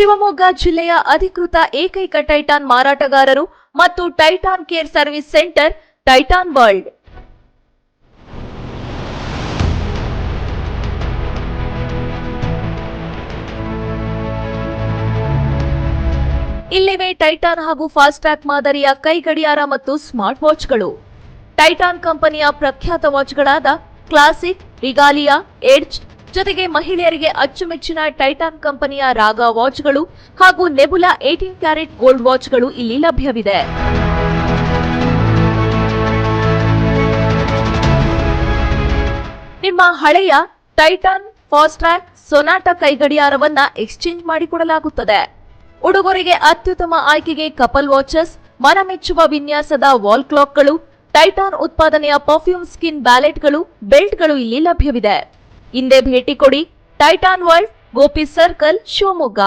ಶಿವಮೊಗ್ಗ ಜಿಲ್ಲೆಯ ಅಧಿಕೃತ ಏಕೈಕ ಟೈಟಾನ್ ಮಾರಾಟಗಾರರು ಮತ್ತು Titan care service centre, Titan World. ಇಲ್ಲಿವೆ ಟೈಟಾನ್ ಹಾಗೂ ಫಾಸ್ಟ್ ಟ್ರ್ಯಾಕ್ ಮಾದರಿಯ ಕೈ ಗಡಿಯಾರ ಮತ್ತು ಸ್ಮಾರ್ಟ್ ವಾಚ್ಗಳು. ಟೈಟಾನ್ ಕಂಪನಿಯ ಪ್ರಖ್ಯಾತ ವಾಚ್ಗಳಾದ ಕ್ಲಾಸಿಕ್, ರಿಗಾಲಿಯಾ, ಎಡ್ಜ್ ಜೊತೆಗೆ ಮಹಿಳೆಯರಿಗೆ ಅಚ್ಚುಮೆಚ್ಚಿನ ಟೈಟಾನ್ ಕಂಪನಿಯ ರಾಗ ವಾಚ್ಗಳು ಹಾಗೂ ನೆಬುಲಾ ಏಟೀನ್ ಕ್ಯಾರೆಟ್ ಗೋಲ್ಡ್ ವಾಚ್ಗಳು ಇಲ್ಲಿ ಲಭ್ಯವಿದೆ. ನಿಮ್ಮ ಹಳೆಯ ಟೈಟಾನ್ ಫಾಸ್ಟ್ರಾಕ್ ಸೊನಾಟ ಕೈಗಡಿಯಾರವನ್ನ ಎಕ್ಸ್ಚೇಂಜ್ ಮಾಡಿಕೊಡಲಾಗುತ್ತದೆ. ಉಡುಗೊರೆಗೆ ಅತ್ಯುತ್ತಮ ಆಯ್ಕೆಗೆ ಕಪಲ್ ವಾಚಸ್, ಮನಮೆಚ್ಚುವ ವಿನ್ಯಾಸದ ವಾಲ್ ಕ್ಲಾಕ್ಗಳು, ಟೈಟಾನ್ ಉತ್ಪಾದನೆಯ ಪರ್ಫ್ಯೂಮ್ ಸ್ಕಿನ್ ಬ್ಯಾಲೆಟ್ಗಳು, ಬೆಲ್ಟ್ಗಳು ಇಲ್ಲಿ ಲಭ್ಯವಿದೆ. ಹಿಂದೆ ಭೇಟಿ ಕೊಡಿ Titan World Gopi circle Shivamogga.